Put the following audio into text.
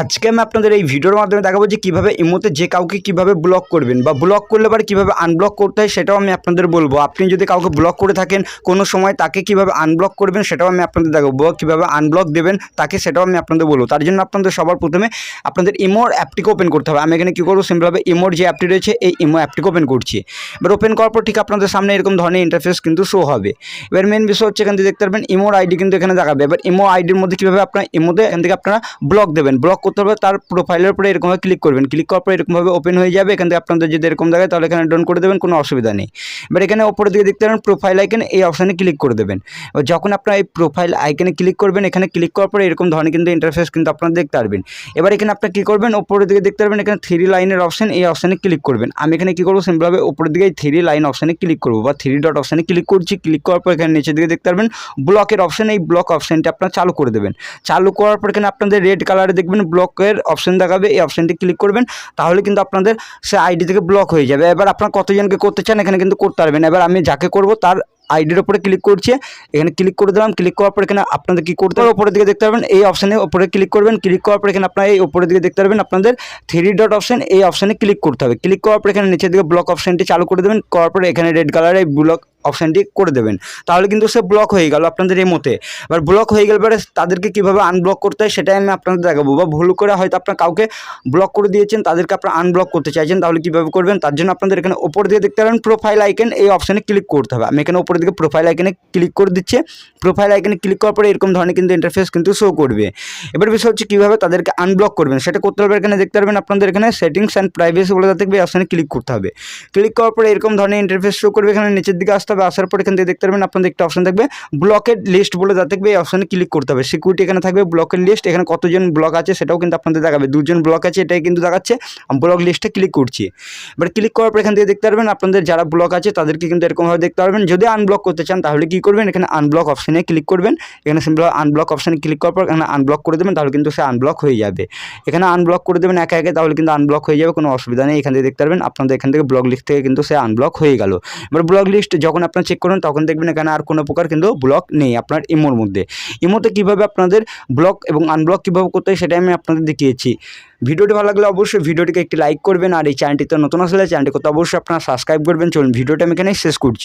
আজকে আমি আপনাদের এই ভিডিওর মাধ্যমে দেখাবো যে কীভাবে ইমোতে যে কাউকে কীভাবে ব্লক করবেন বা ব্লক করলে পরে কীভাবে আনব্লক করতে হয় সেটাও আমি আপনাদের বলব। আপনি যদি কাউকে ব্লক করে থাকেন, কোনো সময় তাকে কীভাবে আনব্লক করবেন সেটাও আমি আপনাদের দেখাবো। কীভাবে আনব্লক দেবেন তাকে সেটাও আমি আপনাদের বলব। তার জন্য আপনাদের সবার প্রথমে আপনাদের ইমোর অ্যাপটিকে ওপেন করতে হবে। আমি এখানে কী করব? সিম্পলভাবে ইমোর যে অ্যাপটি রয়েছে, এই ইমো অ্যাপটিকে ওপেন করছি। এবার ওপেন করার পর ঠিক আপনাদের সামনে এরকম ধরনের ইন্টারফেস কিন্তু শো হবে। এবার মেন বিষয় হচ্ছে এখান থেকে দেখতে পারবেন ইমোর আইডি কিন্তু এখানে দেখাবে। এবার ইমো আইডির মধ্যে কীভাবে আপনার ইমোতে এখান থেকে আপনারা ব্লক দেবেন। ব্লক করতে হবে, তার প্রোফাইলের উপরে এরকমভাবে ক্লিক করবেন। ক্লিক করার পর এরকমভাবে ওপেন হয়ে যাবে, এখান থেকে আপনাদের যদি এরকম দেখায় তাহলে এখানে ডন করে দেবেন, কোনো অসুবিধা নেই। এবার এখানে ওপরের দিকে দেখতে পারেন প্রোফাইল আইকনে এই অপশানে ক্লিক করে দেবেন। যখন আপনার এই প্রোফাইল আইকনে ক্লিক করবেন, এখানে ক্লিক করার পরে এরকম ধরনের কিন্তু ইন্টারফেস কিন্তু আপনারা দেখতে পারবেন। এবার এখানে আপনি কী করবেন ওপরের দিকে দেখতে পারবেন এখানে থ্রি লাইনের অপশান এই অপশানে ক্লিক করবেন। আমি এখানে কী করব সিম্পলভাবে ওপরের দিকে থ্রি লাইন অপশানে ক্লিক করব, বা থ্রি ডট অপশানে ক্লিক করছি ক্লিক করার পর এখানে নিচের দিকে দেখতে পারবেন ব্লকের অপশান এই ব্লক অপশানটি আপনারা চালু করে দেবেন। চালু করার পর এখানে আপনাদের রেড কালারে দেখবেন ব্লকের অপশান দেখাবে, এই অপশানটি ক্লিক করবেন, তাহলে কিন্তু আপনাদের সে আইডি থেকে ব্লক হয়ে যাবে। এবার আপনার কতজনকে করতে চান এখানে কিন্তু করতে পারবেন এবার আমি যাকে করব তার আইডির উপরে ক্লিক করছে। এখানে ক্লিক করে দিলাম ক্লিক করার পর এখানে আপনাদের কী করতে হবে? ওপরের দিকে দেখতে পারবেন, এই অপশানে ওপরে ক্লিক করবেন। ক্লিক করার পর এখানে আপনার এই ওপরের দিকে দেখতে পারবেন আপনাদের থ্রি ডট অপশান এই অপশানে ক্লিক করতে হবে। ক্লিক করার পর এখানে নিচের দিকে ব্লক অপশানটি চালু করে দেবেন। করার পরে এখানে রেড কালারের ব্লক অপশানটি করে দেবেন। তাহলে কিন্তু সে ব্লক হয়ে গেল আপনাদের এই মতে এবার ব্লক হয়ে গেলে পরে তাদেরকে কীভাবে আনব্লক করতে হয় সেটাই আমি আপনাদের দেখাবো। বা ভুল করে হয়তো আপনার কাউকে ব্লক করে দিয়েছেন, তাদেরকে আপনার আনব্লক করতে চাইছেন, তাহলে কীভাবে করবেন? তার জন্য আপনাদের এখানে ওপর দিয়ে দেখতে পারেন প্রোফাইল আইকেন এই অপশানে ক্লিক করতে হবে। আমি এখানে উপরের দিকে প্রোফাইল আইকনে ক্লিক করে দিচ্ছে। প্রোফাইল আইকনে ক্লিক করার পরে এরকম ধরনের কিন্তু ইন্টারফেস কিন্তু শো করবে। এবার বিষয় হচ্ছে কীভাবে তাদেরকে আনব্লক করবেন? সেটা করতে হবে এখানে দেখতে পারবেন আপনাদের এখানে সেটিংস অ্যান্ড প্রাইভেসি বলে থাকবে, এই অপশানে ক্লিক করতে হবে। ক্লিক করার পরে এরকম ধরনের ইন্টারফেস শো করবে। এখানে নিচের দিকে আসতে হবে, আসার পর এখান থেকে দেখতে পারবেন, আপনাদের একটা অপশন থাকবে ব্লকের লিস্ট বলে যা থাকবে, এই অপশানে ক্লিক করতে হবে। সিকিউরিটি এখানে থাকবে ব্লকের লিস্ট এখানে কতজন ব্লক আছে সেটাও কিন্তু আপনাদের দেখাবে। দুজন ব্লক আছে, এটাই কিন্তু দেখাচ্ছে ব্লক লিস্টে ক্লিক করছি। এবার ক্লিক করার পর এখান থেকে দেখতে পারবেন, আপনাদের যারা ব্লক আছে তাদেরকে কিন্তু এরকমভাবে দেখতে পারবেন, যদি আনব্লক করতে চান তাহলে কী করবেন, এখানে আনব্লক অপশানে ক্লিক করবেন। এখানে সিম্পল আনব্লক অপশানে ক্লিক করার পর এখানে আনব্লক করে দেবেন, তাহলে কিন্তু সে আনব্লক হয়ে যাবে। এখানে আনব্লক করে দেবেন একে একে, তাহলে কিন্তু আনব্লক হয়ে যাবে, কোনো অসুবিধা নেই। এখান থেকে দেখতে পারবেন, আপনাদের এখান থেকে ব্লক লিস্ট থেকে কিন্তু সে আনব্লক হয়ে গেল। এবার ব্লক লিস্ট যখন আপনারা চেক করবেন তখন দেখবেন এখানে আর কোনো প্রকার কিন্তু ব্লক নেই আপনার ইমোর মধ্যে। ইমোতে কীভাবে আপনাদের ব্লক এবং আনব্লক কীভাবে করতে হয় সেটাই আমি আপনাদের দেখিয়েছি। ভিডিওটি ভালো লাগলে অবশ্যই ভিডিওটিকে একটি লাইক করবেন আর এই চ্যানেলটিতে নতুন আসলে চ্যানেলটিকে করতে অবশ্যই আপনারা সাবস্ক্রাইব করবেন। চলুন, ভিডিওটা আমি এখানে শেষ করছি।